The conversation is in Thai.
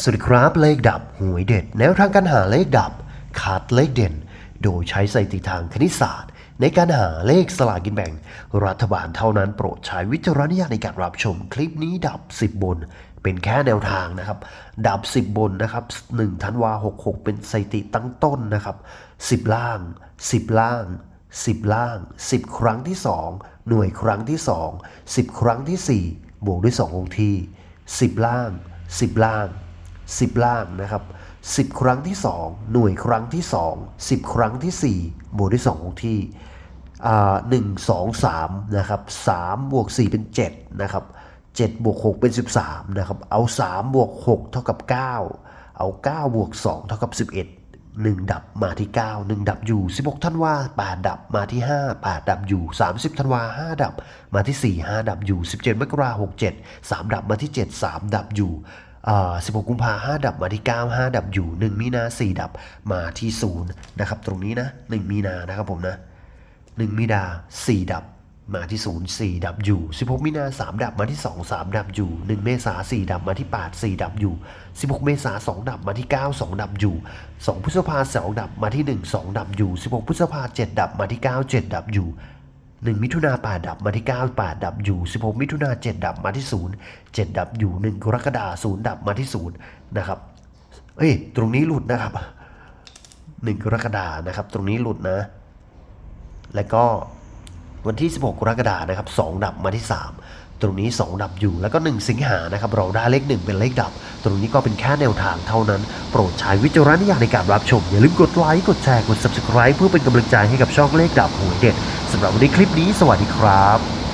สวัสดีครับเลขดับหวยเด็ดแนวทางการหาเลขดับขาดเลขเด่น โดยใช้สถิติทางคณิตศาสตร์ ในการหาเลขสลากกินแบ่ง รัฐบาลเท่านั้นโปรดใช้วิจารณญาณในการรับชมคลิปนี้ดับ 10 บน เป็นแค่แนวทางนะครับ ดับ 10 บนนะครับ1ธันวา66 เป็นสถิติตั้งต้นนะครับ 10 ล่าง 10 ล่าง 10 ล่าง 10 ครั้งที่ 2 หน่วยครั้งที่ 2 10 ครั้งทีสี่4 บวกด้วย2คงที่ 10 ล่าง 10 ล่าง 10 ล่างนะครับ 10 ครั้งที่ 2 หน่วยครั้งที่ 2 10 ครั้งทีสี่4 บวกด้วย2คงที่อ่า1 2 3นะครับ3บวก4เป็น7นะครับ7บวก6เป็น13นะครับเอา3บวก6เท่ากับ9เอา9บวก2เท่ากับ11 1ดับมาที่9 1ดับอยู่16ธันวา8ดับมาที่5 8ดับอยู่30ธันวา5ดับมาที่4 5ดับอยู่17มกราคม67 3ดับมาที่7 3ดับอยู่ 16 กุมภา5ดับมาที่ 9 5 ดับอยู่ 1 มีนา 4 ดับมาที่ 0 นะครับ ตรงนี้นะ 1 มีนานะครับผมนะ 1 มีนา 4 ดับมาที่ 0 4 ดับอยู่ 16 มีนา 3 ดับมาที่ 2 3 ดับอยู่ 1 เมษา4ดับมาที่ 8 4 ดับอยู่ 16 เมษา2 ดับมาที่ 9 2 ดับอยู่ 2 พฤษภา2ดับมาที่ 1 2 ดับอยู่ 16 พฤษภา7ดับมาที่ 9 7 ดับอยู่ 1 มิถุนา8ดับมาที่9 8ดับอยู่ 16 มิถุนา7ดับมาที่ 0 7 ดับอยู่ 1 กรกฎาคม0ดับมาที่ 0 นะครับ เอ้ย ตรงนี้หลุดนะครับ 1 กรกฎานะครับ ตรงนี้หลุดนะ แล้วก็วันที่ 16 กรกฎาคมนะครับ2ดับมาที่ 3 ตรงนี้ 2 ดับอยู่แล้วก็ 1 สิงหานะครับเราได้เลข 1 เป็นเลขดับ ตรงนี้ก็เป็นแค่แนวทางเท่านั้น โปรดใช้วิจารณญาณในการรับชม อย่าลืมกดไลค์กดแชร์กด subscribe เพื่อเป็นกำลังใจให้กับช่องเลขดับหวยเด็ด สำหรับวันนี้คลิปนี้สวัสดีครับ